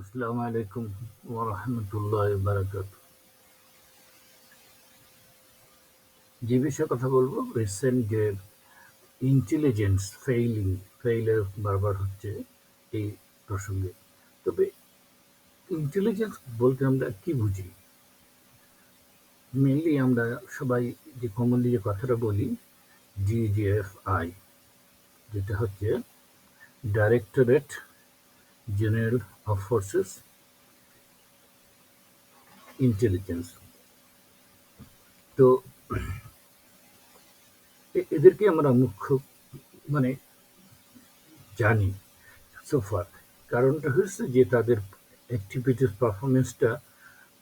আসসালামু আলাইকুম ওয়া রাহমাতুল্লাহি ওয়া বারাকাতুহু যে বিষয়ে কথা বলব রিসেন্ট যে ইন্টেলিজেন্স ফেইলিং ফেইলার বারবার হচ্ছে এই প্রসঙ্গে। তবে ইন্টেলিজেন্স বলতে আমরা কি বুঝি? মেনলি আমরা সবাই যে কমনলি যে কথাটা বলি ডিজিএফআই যেটা হচ্ছে directorate general of forces intelligence তো এদেরকে আমরা মুখ্য মানে জানি সোফার কারণটা হচ্ছে যে তাদের অ্যাক্টিভিটিস পারফরমেন্সটা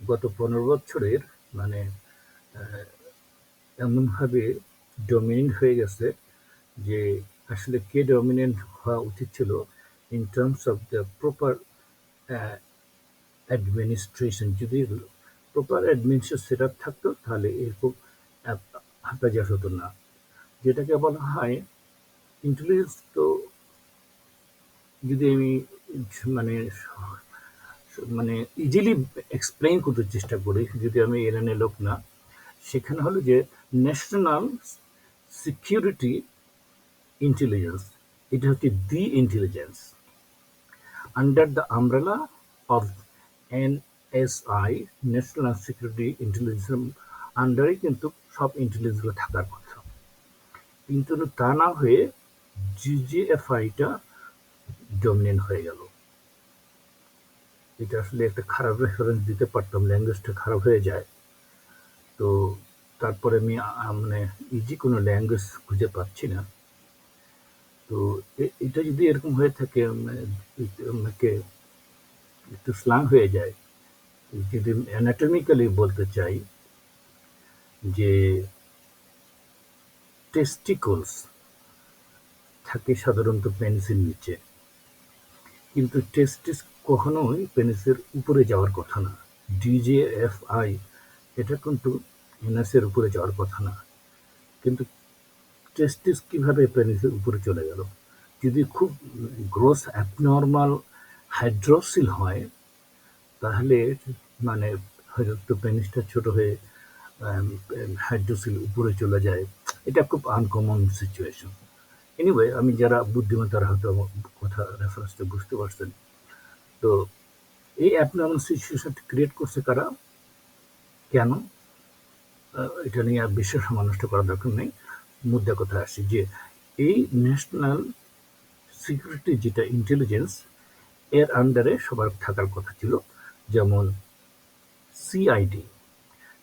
গত পনেরো বছরের মানে এমনভাবে ডমিনেন্ট হয়ে গেছে যে আসলে কে ডমিনেন্ট হওয়া উচিত ছিল in terms of the proper administration যদি প্রপার অ্যাডমিনিস্ট্রেশন সেট আপ থাকতো, তাহলে এরকম হাতাজার হতো না। যেটাকে বলা হয় ইন্টেলিজেন্স তো যদি আমি মানে মানে ইজিলি এক্সপ্লেইন করতে চেষ্টা করি, যদি আমি এরানের লোক না, সেখানে হলো যে ন্যাশনাল সিকিউরিটি ইন্টেলিজেন্স এটা হচ্ছে the intelligence under the umbrella of NSI national security intelligence আন্ডারে কিন্তু সব ইন্টেলিজেন্সগুলো থাকার কথা। কিন্তু তা না হয়ে জিজিএফআইটা ডমিনেন্ট হয়ে গেল। এটা আসলে একটা খারাপ রেফারেন্স দিতে পারতাম ল্যাঙ্গুয়েজটা খারাপ হয়ে যায়। তো তারপরে আমি মানে ইজি কোনো ল্যাঙ্গুয়েজ খুঁজে পাচ্ছি না। তো এটা যদি এরকম হয়ে থাকে মানে আমাকে একটু স্লাং হয়ে যায়, যদি অ্যানাটমিক্যালি বলতে চাই, যে টেস্টিকলস থাকে সাধারণত পেনিসের নিচে, কিন্তু টেস্টিস কখনোই পেনিসের উপরে যাওয়ার কথা না। ডিজেএফআই এটা কিন্তু এনএসের উপরে যাওয়ার কথা না। কিন্তু টেস্টিস কীভাবে পেনিসের উপরে চলে গেল? যদি খুব গ্রোস অ্যাবনর্মাল হাইড্রোসিল হয়, তাহলে মানে হয়তো পেনিসটা ছোট হয়ে হাইড্রোসিল উপরে চলে যায়। এটা খুব আনকমন সিচুয়েশন এনিওয়ে আমি যারা বুদ্ধিমান হয়তো আমার কথা রেফারেন্সটা বুঝতে পারছেন। তো এই অ্যাবনর্মাল সিচুয়েশন ক্রিয়েট করছে কারা? কেন? এটা নিয়ে আর বিশ্ব সমানষ্ট করার দরকার নেই। মুদ্রা কথা আসি যে এই ন্যাশনাল সিকিউরিটি যেটা ইন্টেলিজেন্স এর আন্ডারে সবার থাকার কথা ছিল, যেমন সিআইডি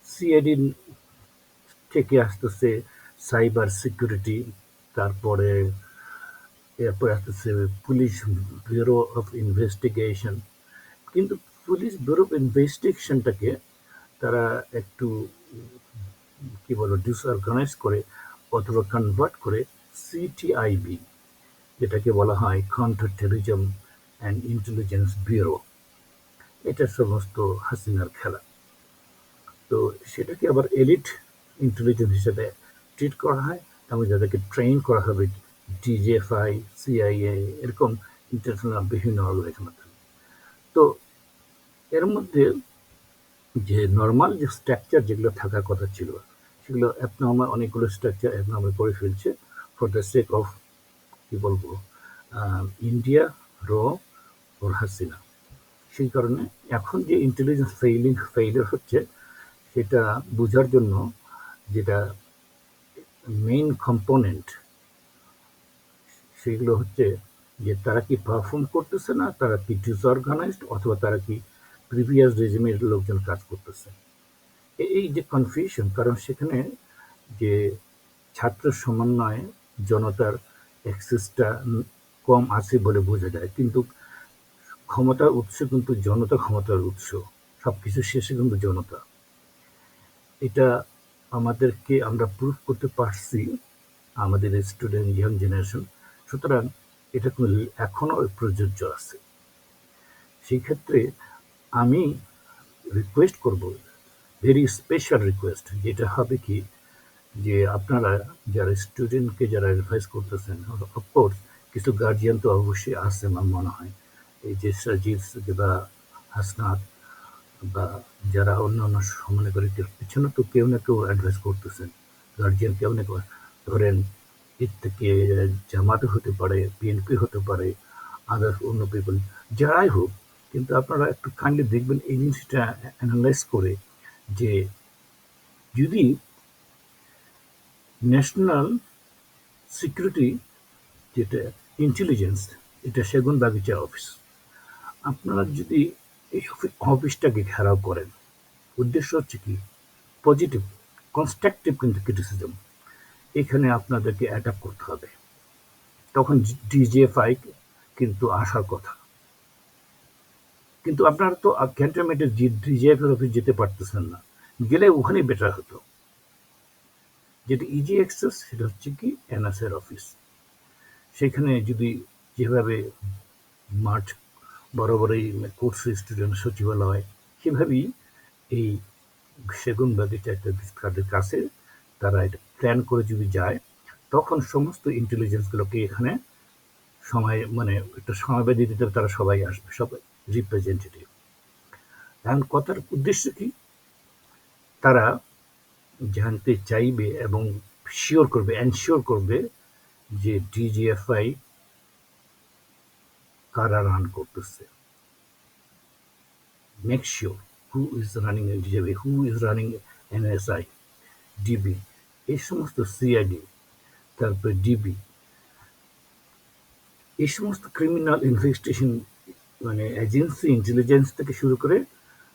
সিআইডি থেকে আসতেছে সাইবার সিকিউরিটি তারপরে এরপরে আসতেছে পুলিশ ব্যুরো অফ ইনভেস্টিগেশন কিন্তু পুলিশ ব্যুরো অফ ইনভেস্টিগেশনটাকে তারা একটু, কি বলো ডিসঅর্গানাইজ করে অথবা কনভার্ট করে সিটিআইবি যেটাকে বলা হয় counter terrorism and intelligence bureau এটা সমস্ত হাসিনার খেলা। তো সেটাকে আবার এলিট ইন্টেলিজেন্স হিসেবে ট্রিট করা হয়। এবং যাদেরকে ট্রেন করা হবে ডিজিএফআই সিআইএ এরকম ইন্টারন্যাশনাল বিভিন্ন অর্গানাইজেশন তো এর মধ্যে যে নর্মাল যে স্ট্রাকচার যেগুলো থাকার কথা ছিল সেগুলো অ্যাবনর্মাল অনেকগুলো স্ট্রাকচার অ্যাবনর্মাল করে ফেলছে ফর দ্য সেক অফ কি বলব ইন্ডিয়া র ওর হাসিনা সেই কারণে এখন যে ইন্টেলিজেন্স ফেইলিং ফেইলিয়ার হচ্ছে, সেটা বোঝার জন্য যেটা মেইন কম্পোনেন্ট সেগুলো হচ্ছে যে তারা কি পারফর্ম করতেছে না, তারা কি ডিসঅর্গানাইজড অথবা তারা কি প্রিভিয়াস রেজিমের লোকজন কাজ করতেছে। এই যে কনফিউশন কারণ সেখানে যে ছাত্র সমন্বয়ে জনতার অ্যাক্সেসটা কম আছে বলে বোঝা যায়, কিন্তু ক্ষমতার উৎস কিন্তু জনতা ক্ষমতার উৎস সব কিছু শেষে কিন্তু জনতা। এটা আমাদেরকে আমরা প্রুভ করতে পারছি, আমাদের স্টুডেন্ট ইয়াং জেনারেশন সুতরাং এটা এখনও প্রযোজ্য আছে। সেই ক্ষেত্রে আমি রিকোয়েস্ট করব ভেরি স্পেশাল রিকোয়েস্ট যেটা হবে কি, যে আপনারা যারা স্টুডেন্টকে যারা অ্যাডভাইস করতেছেন অফকোর্স কিছু গার্জিয়ান তো অবশ্যই আছে আমার মনে হয়। এই যে সাজিদ বা হাসনাত বা যারা অন্য অন্য মনে করে পিছনে তো কেউ না কেউ অ্যাডভাইস করতেছেন গার্জিয়ান কেউ না কেউ। ধরেন এর থেকে জামাতে হতে পারে বিএনপি হতে পারে আদার্স অন্য পিপল যারাই হোক, কিন্তু আপনারা একটু কাইন্ডলি দেখবেন এই জিনিসটা অ্যানালাইজ করে যে যদি ন্যাশনাল সিকিউরিটি যেটা ইন্টেলিজেন্স এটা সেগুন বাগিচা অফিস আপনারা যদি এই অফিসটাকে ঘেরাও করেন, উদ্দেশ্য হচ্ছে কি? পজিটিভ কনস্ট্রাকটিভ কিন্তু ক্রিটিসিজম এখানে আপনাদেরকে অ্যাটাক করতে হবে। তখন ডিজিএফআই কিন্তু আসার কথা। কিন্তু আপনারা তো ক্যান্টনমেন্টের ডিজিএফ অফিস যেতে পারতেছেন না। গেলে ওখানেই বেটার হতো। যেটা ইজি অ্যাক্সেস সেটা হচ্ছে কি এনএসএর অফিস সেখানে যদি যেভাবে মাঠ বড় এই কোর্স স্টুডেন্ট সচিবালয়, সেভাবেই এই সেগুন বাগিচা তাদের কাছে তারা এটা প্ল্যান করে যদি যায়, তখন সমস্ত ইন্টেলিজেন্সগুলোকে এখানে সময় মানে একটা সময় বেঁধে দিতে তারা সবাই আসবে। সবাই রিপ্রেজেন্টেটিভ এখন কথার উদ্দেশ্য কি? তারা জানতে চাইবে এবং শিওর করবে এনশিওর করবে যে ডিজিএফআই কারা রান করতেছে। Make sure who is running DGFI who is running NSI DB এই সমস্ত সিআইডি তারপরে ডিবি এই সমস্ত ক্রিমিনাল ইনভেস্টিগেশন মানে এজেন্সি ইন্টেলিজেন্স থেকে শুরু করে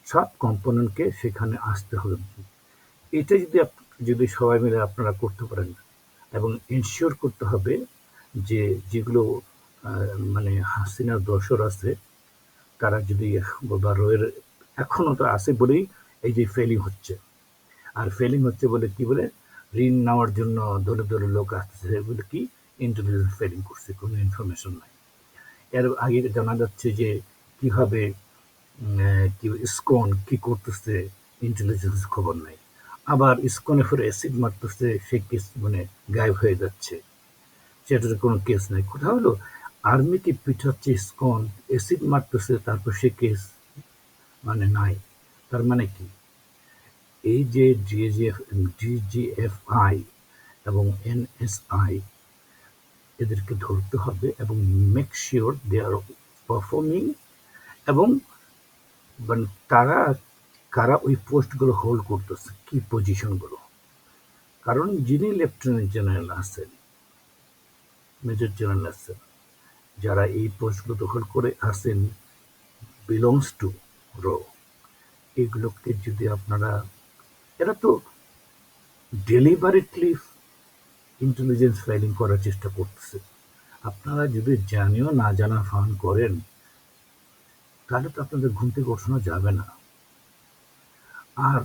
সব কম্পোনেন্টকে সেখানে আসতে হবে। এটা যদি যদি সবাই মিলে আপনারা করতে পারেন এবং ইনশিওর করতে হবে যে যেগুলো মানে হাসিনার দর্শর আছে, তারা যদি বা রয়ের এখনও তো আছে বলেই এই যে ফেলিং হচ্ছে। আর ফেলিং হচ্ছে বলে কি বলে? ঋণ নেওয়ার জন্য দলে দলে লোক আসতেছে বলে কি? ইন্টেলিজেন্স ফেলিং করছে, কোনো ইনফরমেশন নাই। এর আগে জানা যাচ্ছে যে কীভাবে কি ইসকন কি করতেছে ইন্টেলিজেন্স খবর নাই। আবার ইসকনে ফের অ্যাসিড মারতেছে সে কেস মানে গায়েব হয়ে যাচ্ছে। সেটার কোনো কেস নাই। কোথাও হলো আর্মিকে পিঠাচ্ছে ইসকন অ্যাসিড মারতেছে, তারপর সে কেস মানে নাই। তার মানে কি? এই যে ডিজিএফ ডিজিএফআই এবং এনএসআই এদেরকে ধরতে হবে এবং make sure they are performing এবং মানে তারা, কারা ওই পোস্টগুলো হোল্ড করতেছে, কি পজিশনগুলো কারণ যিনি লেফটেন্যান্ট জেনারেল আছেন মেজর জেনারেল আছেন, যারা এই পোস্টগুলো দখল করে আসেন বিলংস টু রো এগুলোকে যদি আপনারা, এরা তো ডেলিভারিটলি ইন্টেলিজেন্স ফাইলিং করার চেষ্টা করতেছে। আপনারা যদি জানিও, না জানা ফান করেন, তাহলে তো আপনাদের ঘুম থেকে ওঠানো যাবে না। আর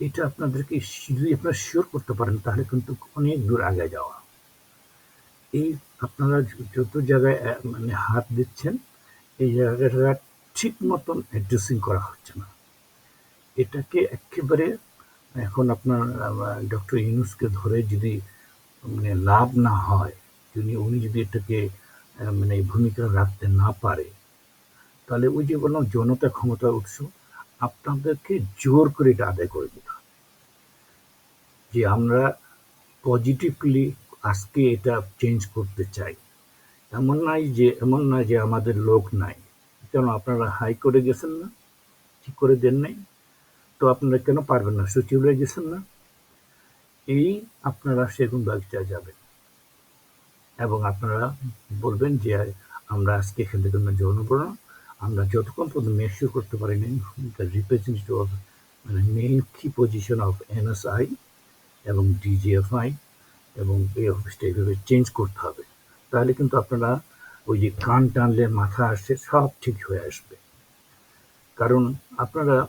এটা আপনাদেরকে যদি আপনারা শিওর করতে পারেন, তাহলে কিন্তু অনেক দূর আগে যাওয়া। এই আপনারা যত জায়গায় মানে হাত দিচ্ছেন, এই জায়গাটা ঠিক মতন অ্যাড্রেসিং করা হচ্ছে না। এটাকে একেবারে, এখন আপনার ডক্টর ইউনুসকে ধরে যদি মানে লাভ না হয় তিনি উনি যদি এটাকে মানে ভূমিকা রাখতে না পারে, তাহলে ওই যে বললাম জনতা ক্ষমতা উৎস, আপনাদেরকে জোর করে এটা আদায় করে দিতে যে আমরা পজিটিভলি আজকে এটা চেঞ্জ করতে চাই। এমন নাই যে, এমন না যে আমাদের লোক নাই। কেন আপনারা হাই করে গেছেন না? ঠিক করে দেন নাই। তো আপনারা কেন পারবেন না? সচিবালয়ে গেছেন না? এই আপনারা সেগুন বাগিচায় যাবেন। এবং আপনারা বলবেন যে, আমরা আজকে এখান থেকে জন্ম না আমরা যতক্ষণ পর্যন্ত মেশিও করতে পারিনি দ্য রিপ্রেজেন্টেটিভ অফ মানে মেইন কি পজিশন অফ এনএসআই এবং ডিজিএফআই এবং এই অফিসটা এইভাবে চেঞ্জ করতে হবে। তাহলে কিন্তু আপনারা ওই যে কান টানলে মাথা আসছে সব ঠিক হয়ে আসবে। কারণ আপনারা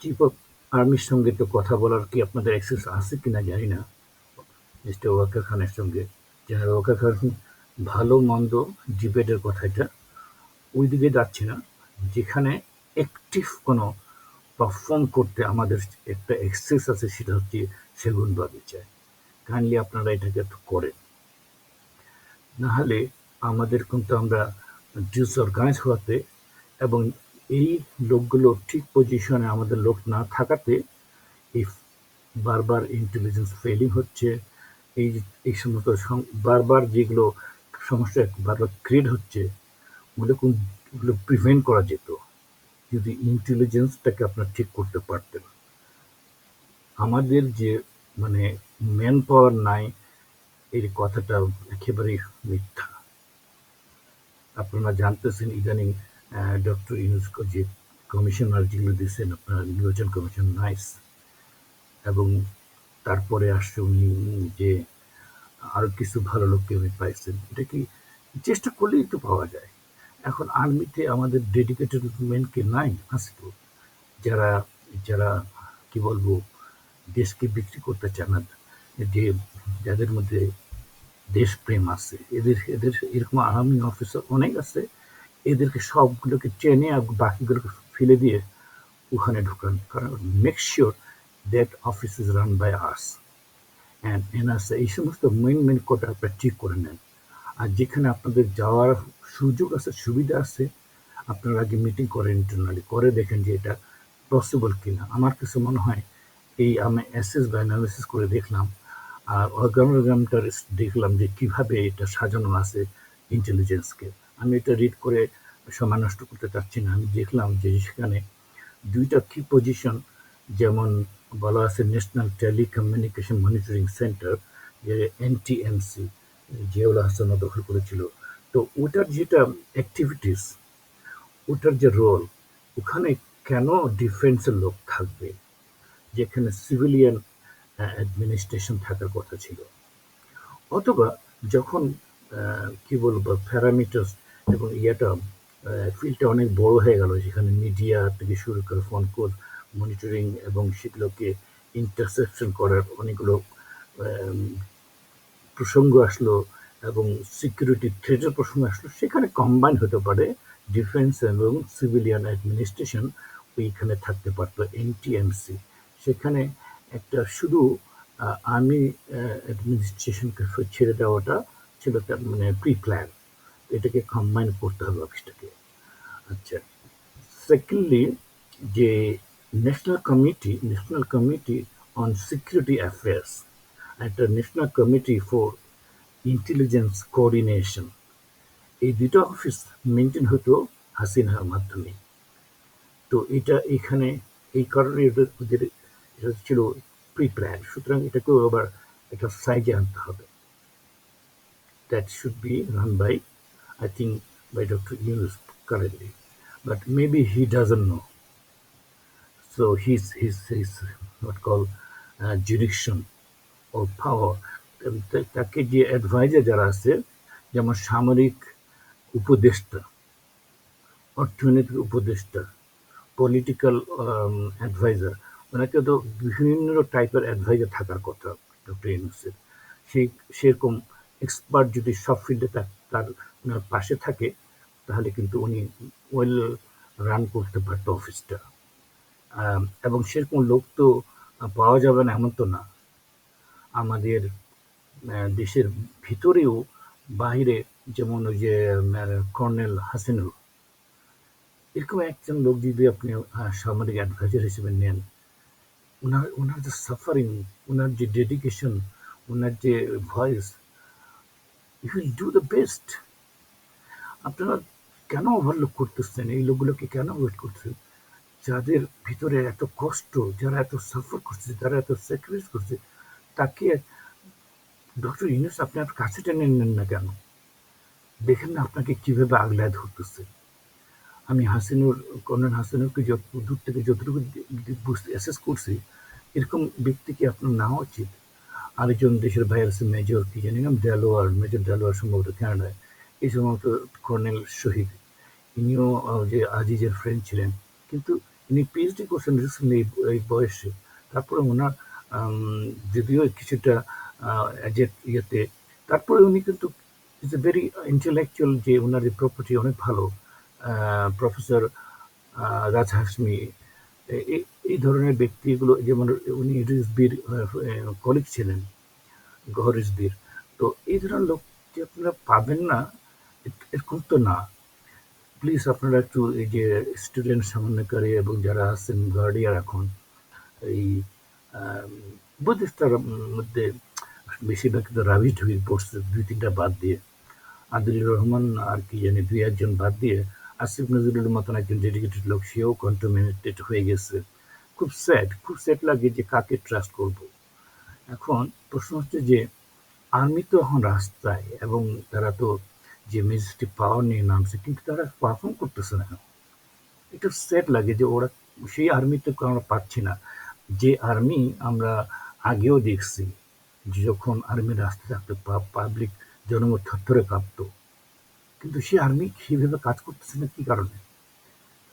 চিফ অফ আর্মির সঙ্গে তো কথা বলার কি আপনাদের অ্যাক্সেস আছে কি না জানি না। মিস্টার ওয়াকার খানের সঙ্গে। জেনারেল ওয়াকা খান ভালো মন্দ ডিবেটের কথা এটা। ওই দিকে যাচ্ছে না। যেখানে অ্যাক্টিভ কোনো পারফর্ম করতে আমাদের একটা এক্সেস আছে সেটা হচ্ছে সেগুন বাগিচায়। কাইন্ডলি আপনারা এটাকে একটু করেন। নাহলে আমাদের কিন্তু আমরা ডিসঅর্গানাইজ হওয়াতে এবং এই লোকগুলো ঠিক পজিশনে আমাদের লোক না থাকাতে এই বারবার ইন্টেলিজেন্স ফেলিং হচ্ছে। এই এই সমস্ত বারবার যেগুলো সমস্যা বারবার ক্রিয়েট হচ্ছে, ওগুলো কোন, ওগুলো প্রিভেন্ট করা যেত, যদি ইন্টেলিজেন্সটাকে আপনার ঠিক করতে পারতেন। আমাদের যে মানে ম্যান পাওয়ার নাই এই কথাটা একেবারেই মিথ্যা। আপনারা জানতেছেন ইদানিং ডক্টর ইউনুস্কো যে কমিশনার যেগুলো দিয়েছেন, আপনার নির্বাচন কমিশন নাইস। এবং তারপরে আসছে উনি যে আরও কিছু ভালো লোককে উনি পাইছেন। এটা কি চেষ্টা করলেই তো পাওয়া যায়। এখন আর্মিতে আমাদের ডেডিকেটেড মেনকে নাই আছে যারা যারা, কি বলব, দেশকে বিক্রি করতে চান না, যে যাদের মধ্যে দেশপ্রেম আছে, এদের এদের এরকম আর্মি অফিসার অনেক আছে। এদেরকে সবগুলোকে ট্রেনে আর বাকিগুলোকে ফেলে দিয়ে ওখানে ঢুকান। কারণ make sure that office is run by us and NRC এই সমস্ত মেন মেন কোটা আপনারা ঠিক করে নেন। আর যেখানে আপনাদের যাওয়ার সুযোগ আছে, সুবিধা আছে, আপনারা আগে মিটিং করেন ইন্টারনালি করে দেখেন যে এটা পসিবল কিনা। আমার কাছে মনে হয় এই আমি অ্যাসেস বা অ্যানালিসিস করে দেখলাম আর অর্গানোগ্রামটা দেখলাম যে কীভাবে এটা সাজানো আছে ইন্টেলিজেন্সকে আমি এটা রিড করে সময় নষ্ট করতে চাচ্ছি না। আমি দেখলাম যে সেখানে দুইটা কি পজিশন যেমন বলা আছে ন্যাশনাল টেলিকমিউনিকেশন মনিটরিং সেন্টার যে এনটিএমসি জিয়াউল হাসান দখল করেছিল। তো ওটার যেটা অ্যাক্টিভিটিস ওটার যে রোল ওখানে কেন ডিফেন্সের লোক থাকবে? যেখানে সিভিলিয়ান অ্যাডমিনিস্ট্রেশন থাকার কথা ছিল। অথবা যখন কি বলব প্যারামিটার্স এবং ইয়েটা ফিল্ডটা অনেক বড় হয়ে গেল। যেখানে মিডিয়া থেকে শুরু করে ফোন কল মনিটরিং এবং সেগুলোকে ইন্টারসেপশন করার অনেকগুলো প্রসঙ্গ আসলো এবং সিকিউরিটি থ্রেটের প্রসঙ্গ আসলো। সেখানে কম্বাইন হতে পারে ডিফেন্স এবং সিভিলিয়ান অ্যাডমিনিস্ট্রেশন ওইখানে থাকতে পারতো এনটিএমসি সেখানে একটা শুধু আর্মি অ্যাডমিনিস্ট্রেশনকে ছেড়ে দেওয়াটা ছিল তার মানে প্রি প্ল্যান এটাকে কম্বাইন করতে হবে অফিসটাকে আচ্ছা সেকেন্ডলি যে national committee national committee on security affairs একটা national committee for intelligence coordination এই দুটো অফিস মেনটেন হতো হাসিনার মাধ্যমে। তো এটা এখানে এই কারণে ওদের এটা ছিল প্রি প্ল্যান সুতরাং এটাকেও আবার একটা সাইজে আনতে হবে। That should be run by, I think, by Dr. Yunus currently. But maybe he doesn't know. So his his his what called uh, jurisdiction or power um, তাকে যে অ্যাডভাইজার যারা আছে যেমন সামরিক উপদেষ্টা অর্থনৈতিক উপদেষ্টা পলিটিক্যাল অ্যাডভাইজার ওনাকে তো বিভিন্ন টাইপের অ্যাডভাইজার থাকার কথা ডক্টর ইউনুসের সেই সেরকম এক্সপার্ট যদি সব ফিল্ডে তার ওনার পাশে থাকে, তাহলে কিন্তু উনি ওয়েল রান করতে পারতো অফিসটা এবং সেরকম লোক তো পাওয়া যাবে না, এমন তো না। আমাদের দেশের ভিতরেও বাইরে যেমন ওই যে কর্নেল হাসিনুর, এরকম একজন লোক যদি আপনি সামরিক অ্যাডভাইজার হিসেবে নেন, ওনার ওনার যে সাফারিং ওনার যে ডেডিকেশন ওনার যে voice you will do the best আপনারা কেন ওভারলুক করতেছেন? এই লোকগুলোকে কেন ওয়েট করছেন যাদের ভিতরে এত কষ্ট, যারা এত সাফার করছে, যারা এত স্যাক্রিফাইস করছে, তাকে ডক্টর ইউনুস আপনার কাছে টেনে নেন না কেন? দেখেন না আপনাকে কীভাবে আগলায় ধরতেছে। আমি হাসিনুর, কর্নেল হাসিনুরকে যত দূর থেকে যতটুকু বুঝতে অ্যাসেস করছি, এরকম ব্যক্তিকে আপনার নেওয়া উচিত? আরেকজন দেশের বাইরে আছে, মেজর, কি জানি নাম ডেলোয়ার মেজর ডেলোয়ার সম্ভবত কানাডায়। এই সম্ভবত কর্নেল শহীদ। ইনিও যে আজিজের ফ্রেন্ড ছিলেন। কিন্তু ইনি পিএইচডি করছেন রিসেন্টলি এই বয়সে। তারপরে ওনার যদিও কিছুটা ইয়েতে, তারপরে উনি কিন্তু ইজ এ ভেরি ইন্টেলেকচুয়াল যে ওনার প্রপার্টি অনেক ভালো। প্রফেসর রাজ হাসমি এই ধরনের ব্যক্তিগুলো, যেমন উনি রিজবির কলিগ ছিলেন গহ রিজবির তো এই ধরনের লোক যে আপনারা পাবেন না? এরকম তো না। প্লিজ আপনারা একটু এই যে স্টুডেন্ট সমন্বয়কারী এবং যারা আছেন গার্ডিয়ার এখন, এই বুদ্ধিস্তার মধ্যে বেশিরভাগ কিন্তু রাবি ঢুকে পড়ছে, দুই তিনটা বাদ দিয়ে। আদিলুর রহমান আর কি জানি, দুই একজন বাদ দিয়ে আসিফ নজরুলের মতন একজন ডেডিকেটেড লোক, সেও কন্টামিনেটেড হয়ে গেছে। খুব স্যাড খুব স্যাড লাগে যে কাকে ট্রাস্ট করব। এখন প্রশ্ন হচ্ছে যে আর্মি তো এখন রাস্তায় এবং তারা তো যে মেজিস্ট্রি পাওয়ার নিয়ে নামছে, কিন্তু তারা পারফর্ম করতেছে না একটু স্যাড লাগে যে ওরা, সেই আর্মি তো আমরা পাচ্ছি না? যে আর্মি আমরা আগেও দেখছি যখন আর্মি রাস্তায় থাকতো পাবলিক জনমত থরথরে কাঁপত। কিন্তু সে আর্মি সেইভাবে কাজ করতেছে না, কি কারণে?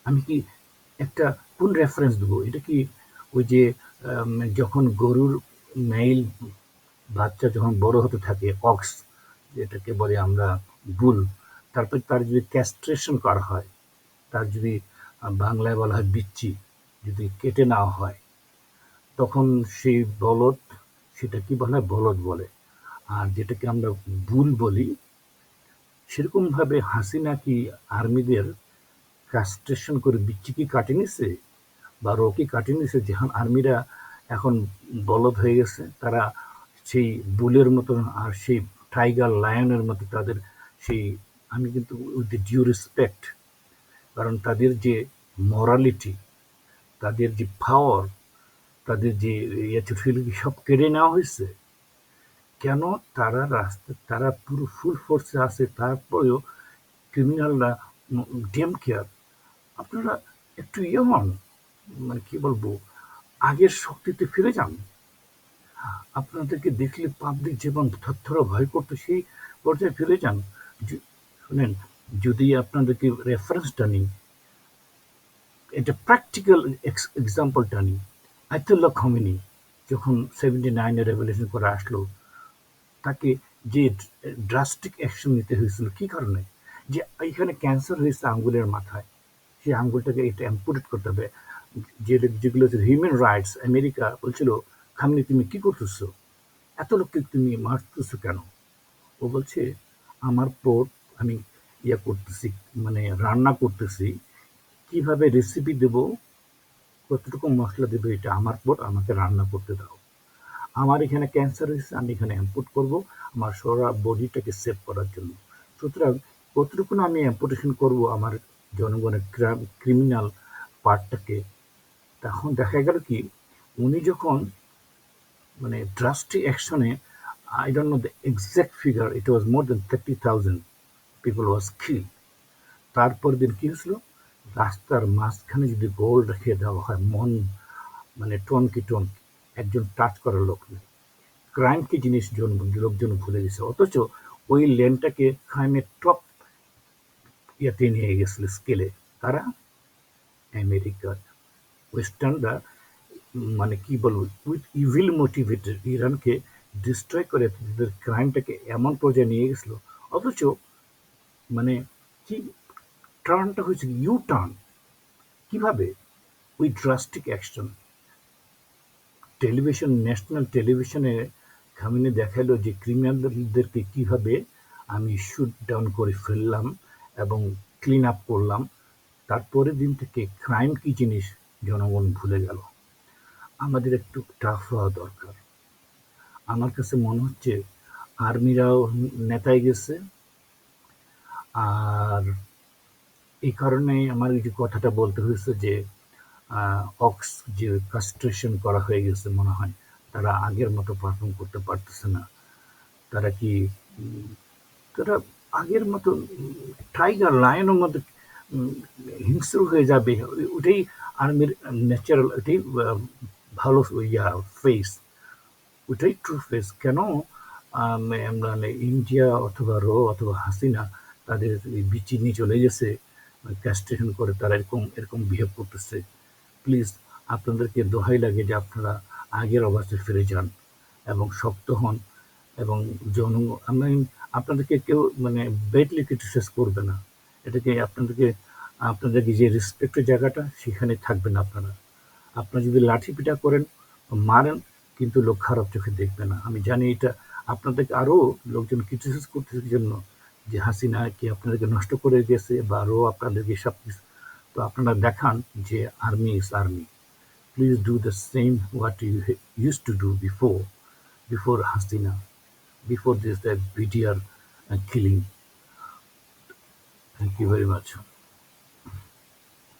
আমি কি একটা কোন রেফারেন্স দেবো? এটা কি ওই যে যখন গরুর মেইল বাচ্চা যখন বড় হতে থাকে অক্স যেটাকে বলে আমরা বুল তারপর তার যদি ক্যাস্ট্রেশন করা হয়, তার যদি বাংলায় বলা হয় বিচ্ছি যদি কেটে নেওয়া হয়, তখন সেই বলদ সেটা কি বলা বলদ বলে। আর যেটাকে আমরা বুল বলি সেরকমভাবে হাসিনা কি আর্মিদের কাস্ট্রেশন করে বিচ্ছি কি কাটে নিছে? বা রকি কাটে নিছে? যেখান আর্মিরা এখন বলদ হয়ে গেছে, তারা সেই বুলের মতো আর সেই টাইগার লায়নের মতো তাদের সেই, আমি কিন্তু উইথ ডিউ রেসপেক্ট কারণ তাদের যে মরালিটি তাদের যে পাওয়ার তাদের যে ইয়ে সব কেড়ে নেওয়া হয়েছে? কেন তারা রাস্তা তারা পুরো ফুল ফোর্সে আছে? তারপরেও ক্রিমিনালরা ডেম কেয়ার আপনারা একটু ইয়ে হন মানে কী বলব, আগের শক্তিতে ফিরে যান। আপনাদেরকে দেখলে পাবলিক যেমন থরথর ভয় করতো, সেই পর্যায়ে ফিরে যান। শুনেন, যদি আপনাদেরকে রেফারেন্সটা নিই, এটা প্র্যাকটিক্যাল এক্সাম্পলটা নিই। আয়তুল্লাহ খমিনি যখন সেভেন্টি নাইনে রেভলিউশন করে আসলো তাকে যে ড্রাস্টিক অ্যাকশন নিতে হয়েছিল, কী কারণে? যে এখানে ক্যান্সার হয়েছে আঙ্গুলের মাথায়, সেই আঙ্গুলটাকে এটা অ্যাম্পুটেট করতে হবে। যে যেগুলো হচ্ছে হিউম্যান রাইটস আমেরিকা বলছিল, খামনি, তুমি কী করতেছো? এত লোককে তুমি মারতেছো কেন? ও বলছে, আমার পর আমি ইয়া করতেছি মানে রান্না করতেছি। কীভাবে রেসিপি দেব? কতটুকু মশলা দেবে? এটা আমার পর আমাকে রান্না করতে দাও। আমার এখানে ক্যান্সার হয়েছে, আমি এখানে অ্যাম্পুট করব, আমার সারা বডিটাকে সেভ করার জন্য। সুতরাং কতটুকু আমি অ্যাম্পুটেশন করব আমার জনগণের ক্রিমিনাল পার্টটাকে তখন দেখা গেল কি, উনি যখন মানে ড্রাস্টি অ্যাকশনে I don't know the exact figure it was more than thirty thousand people was kill তারপর দিন কী হয়েছিল? রাস্তার মাঝখানে যদি গোল রেখে দেওয়া হয়, মন মানে টনকি টনকি একজন টাচ করার লোক নেই ক্রাইম কি জিনিস জন লোকজন ভুলে গেছে। অথচ ওই লেনটাকে ক্রাইমের টপ ইয়াতে নিয়ে গেছিল স্কেলে তারা আমেরিকার ওয়েস্টার্নরা মানে কি বলব উইথ ইভিল মোটিভেটেড ইরানকে ডিস্ট্রয় করে তাদের ক্রাইমটাকে এমন পর্যায়ে নিয়ে গেছিল। অথচ মানে কি টার্নটা হয়েছে? ইউ টার্ন কীভাবে? We drastic action television, national টেলিভিশনে খামিনে দেখাল যে ক্রিমিনালদেরকে কীভাবে আমি শুট ডাউন করে ফেললাম এবং ক্লিন আপ করলাম। তারপরের দিন থেকে ক্রাইম কি জিনিস জনগণ ভুলে গেল। আমাদের একটু টাফ হওয়া দরকার। আমার কাছে মনে হচ্ছে আর্মিরাও নেতায় গেছে। আর এই কারণে আমার যে কথাটা বলতে হয়েছে যে অক্স যে কাস্ট্রেশন করা হয়ে গেছে মনে হয়, তারা আগের মতো পারফর্ম করতে পারতেছে না। তারা কি তারা আগের মতো টাইগার লায়নের মতো হিংস্র হয়ে যাবে। ওটাই আর্মির ন্যাচারাল ওটাই ভালো ইয়া ফেস ওটাই ট্রু ফেস কেন মানে ইন্ডিয়া অথবা রো অথবা হাসিনা তাদের বিচি নিয়ে চলে গেছে ক্যাস্ট্রেশন করে তারা এরকম এরকম বিহেভ করতেছে। প্লিজ আপনাদেরকে দোহাই লাগে যে আপনারা আগের অবস্থায় ফিরে যান এবং শক্ত হন এবং জন আমি আপনাদেরকে কেউ মানে বেডলি ক্রিটিসাইজ করবে না। এটাকে আপনাদেরকে আপনাদেরকে যে রেসপেক্টের জায়গাটা, সেখানে থাকবেন আপনারা। আপনারা যদি লাঠি পিটা করেন, মারেন, কিন্তু লোক খারাপ চোখে দেখবে না। আমি জানি এটা আপনাদেরকে আরও লোকজন ক্রিটিসাইজ করতে জন্য যে হাসিনা কি আপনাদেরকে নষ্ট করে গেছে বা আরও আপনাদেরকে সব কিছু তো আপনারা দেখান যে army is army please do the same what you use to do before before Hasina before this that BDR killing thank you very much